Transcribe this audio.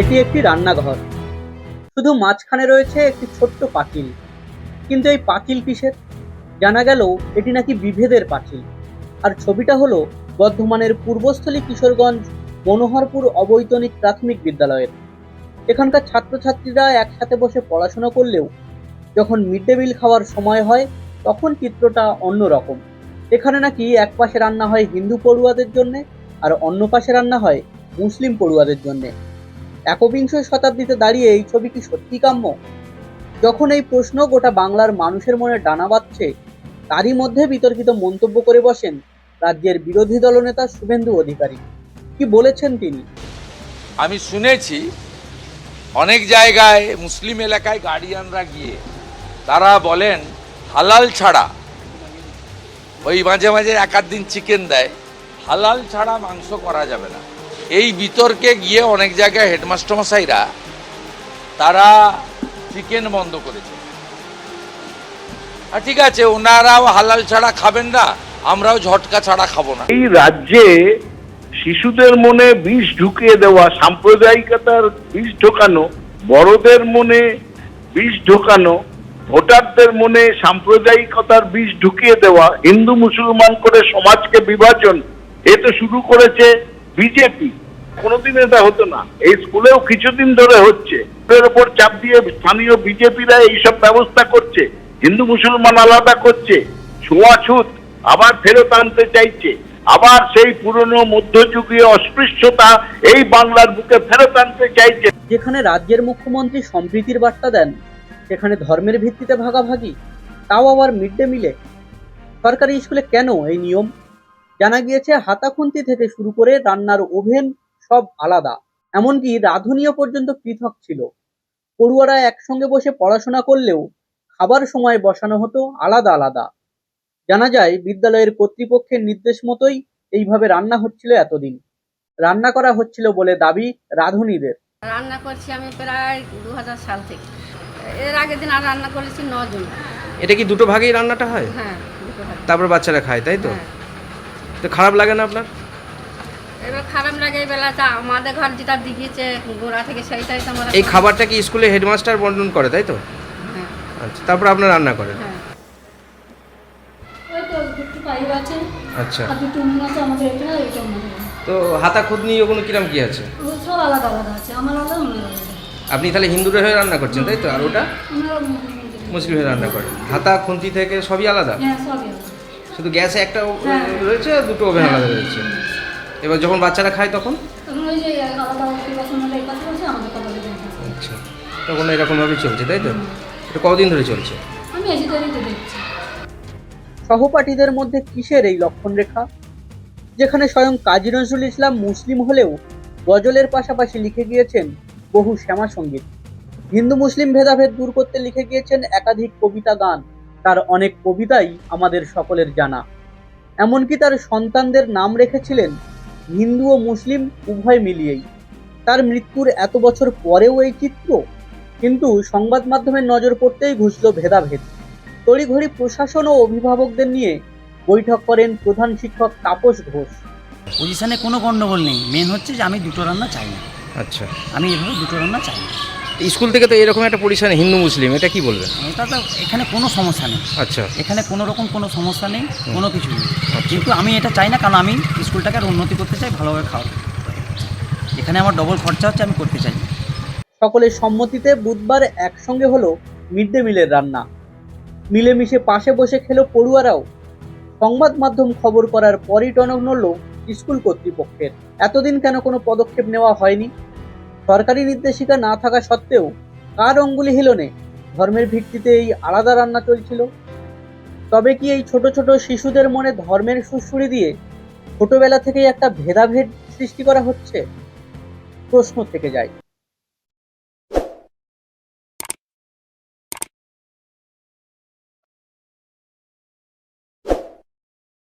এটি একটি রান্নাঘর। শুধু মাঝখানে রয়েছে একটি ছোট্ট পাঁচিল। কিন্তু এই পাঁচিল কিসের? জানা গেল এটি নাকি বিভেদের পাঁচিল। আর ছবিটা হলো বর্ধমানের পূর্বস্থলী কিশোরগঞ্জ মনোহরপুর অবৈতনিক প্রাথমিক বিদ্যালয়ের। এখানকার ছাত্রছাত্রীরা একসাথে বসে পড়াশোনা করলেও যখন মিড ডে মিল খাওয়ার সময় হয়, তখন চিত্রটা অন্যরকম। এখানে নাকি এক পাশে রান্না হয় হিন্দু পড়ুয়াদের জন্যে আর অন্য পাশে রান্না হয় মুসলিম পড়ুয়াদের জন্যে। একবিংশ শতাব্দীতে দাঁড়িয়ে এই ছবি কি সত্যি কাম্য? যখন এই প্রশ্ন গোটা বাংলার মানুষের মনে ডানা বাঁধছে, তারই মধ্যে বিতর্কিত মন্তব্য করে বসেন রাজ্যের বিরোধী দলনেতা শুভেন্দু অধিকারী। কি বলেছেন তিনি? আমি শুনেছি, অনেক জায়গায় মুসলিম এলাকায় গার্ডিয়ানরা গিয়ে তারা বলেন, হালাল ছাড়া, ওই মাঝে মাঝে এক দিন চিকেন দেয়, হালাল ছাড়া মাংস করা যাবে না। এই বিতর্কে গিয়ে অনেক জায়গায় হেডমাস্টারমশাইরা তারা চিকেন বন্ধ করেছে। ঠিক আছে, ওনারাও হালাল ছাড়া খাবেন না, আমরাও ঝটকা ছাড়া খাব না। এই রাজ্যে শিশুদের মনে বিষ ঢুকিয়ে দেওয়া, সাম্প্রদায়িকতার বিষ ঢোকানো, বড়দের মনে বিষ ঢোকানো, ভোটারদের মনে সাম্প্রদায়িকতার বিষ ঢুকিয়ে দেওয়া, হিন্দু মুসলমান করে সমাজকে বিভাজন, এ তো শুরু করেছে বিজেপি, কোনোদিন এটা হতো না। এই স্কুলেও কিছুদিন ধরে হচ্ছে। এর উপর চাপ দিয়ে স্থানীয় বিজেপিরা এইসব ব্যবস্থা করছে। হিন্দু মুসলমান আলাদা করছে। ছোঁয়াছুত, আবার ফেরত আনতে চাইছে। আবার সেই পুরনো মধ্যযুগীয় অস্পৃশ্যতা এই বাংলার বুকে ফেরত আনতে চাইছে। যেখানে রাজ্যের মুখ্যমন্ত্রী সম্প্রীতির বার্তা দেন, সেখানে ধর্মের ভিত্তিতে ভাগাভাগি, তাও আবার মিড ডে মিলে। সরকারি স্কুলে কেন এই নিয়ম? জানা গিয়েছে হাতাখুন্তি থেকে শুরু করে রান্নার ওভেন সব আলাদা। এমনকি রাঁধুনিও পর্যন্ত পৃথক ছিল। পড়ুয়ারা একসঙ্গে বসে পড়াশোনা করলেও খাবার সময় বসানো হতো আলাদা আলাদা। জানা যায় বিদ্যালয়ের কর্তৃপক্ষের নির্দেশ মতোই এইভাবে রান্না হচ্ছিল এতদিন। রান্না করা হচ্ছিল বলে দাবি রাঁধুনিদের। রান্না করছি আমি প্রায় দু হাজার সাল থেকে। এর আগের দিন আর রান্না করেছি নজন। এটা কি দুটো ভাগেই রান্নাটা হয়? হ্যাঁ দুটো তারপর বাচ্চারা খায় তাই তো? হ্যাঁ। তো খারাপ লাগে না আপনার? এবার খারাপ লাগে এই বেলাটা। আমাদের ঘর যেটা দিয়েছে গোড়া থেকে সেইটাই তো আমরা এই খাবারটা কি স্কুলে হেডমাস্টার বন্টন করে তাই তো? হ্যাঁ। আচ্ছা তারপর আপনার রান্না করেন? হ্যাঁ। ওই তো দুটো পাইপ আছে। আচ্ছা। আর দুটো উনুন আছে আমাদের এটা এটা তো হাতা খুদনি ওগুলো কিরম কি আছে? ও সব আলাদা আলাদা আছে আমার আলাদা ওনার আলাদা। আপনি তাহলে হিন্দুরা হয়ে রান্না করছেন তাই তো? আর ওটা? মুসলিম হয়ে রান্না করেন। হাতা খুন্তি থেকে সবই আলাদা? হ্যাঁ সবই আলাদা। শুধু গ্যাসে একটা হ্যাঁ। রয়েছে আর দুটো ওভেন আলাদা রয়েছে। এবার যখন বাচ্চারা খায় তখন? আচ্ছা। তখন এরকমভাবে চলছে তাই তো? এটা কতদিন ধরে চলছে? সহপাঠীদের মধ্যে কিসের এই লক্ষণ রেখা? যেখানে স্বয়ং কাজী নজরুল ইসলাম মুসলিম হলেও গজলের পাশাপাশি লিখে গিয়েছেন বহু শ্যামা সংগীত হিন্দু মুসলিম ভেদাভেদ দূর করতে লিখে গিয়েছেন একাধিক কবিতা গান। তার অনেক কবিতাই আমাদের সকলের জানা। এমনকি তার সন্তানদের নাম রেখেছিলেন হিন্দু ও মুসলিম উভয় মিলিয়েই। তার মৃত্যুর এত বছর পরেও এই চিত্র কিন্তু সংবাদ মাধ্যমের নজর পড়তেই ঘুষল ভেদাভেদ। তড়িঘড়ি প্রশাসন ও অভিভাবকদের নিয়ে বৈঠক করেন প্রধান শিক্ষক তাপস ঘোষ। পজিশনে কোনো গণ্ডগোল নেই। মেন হচ্ছে যে আমি দুটো রান্না চাই না। আচ্ছা। আমি এভাবে দুটো রান্না চাই না। স্কুল থেকে তো এরকম একটা পরিষ্কার হিন্দু মুসলিম এটা কি বলবেন? এটা তো এখানে কোনো সমস্যা নেই। আচ্ছা। এখানে কোনো রকম কোনো সমস্যা নেই কোনো কিছু নেই। কিন্তু আমি এটা চাই না কারণ আমি স্কুলটাকে আর উন্নতি করতে চাই ভালোভাবে খাওয়া এখানে আমার ডবল খরচা হচ্ছে আমি করতে চাই সকলের সম্মতিতে বুধবার একসঙ্গে হলো মিড ডে মিলের রান্না। মিলেমিশে পাশে বসে খেলো পড়ুয়ারাও। সংবাদ মাধ্যম খবর করার পরই টনক নড়ল স্কুল কর্তৃপক্ষের। এতদিন কেন কোনো পদক্ষেপ নেওয়া হয়নি? সরকারি নির্দেশিকা না থাকা সত্ত্বেও কার অঙ্গুলি হিলনে ধর্মের ভিত্তিতে এই আলাদা রান্না চলছিল? তবে কি এই ছোট ছোট শিশুদের মনে ধর্মের সুড়সুড়ি দিয়ে ছোটবেলা থেকেই একটা ভেদাভেদ সৃষ্টি করা হচ্ছে? প্রশ্ন থেকে যায়।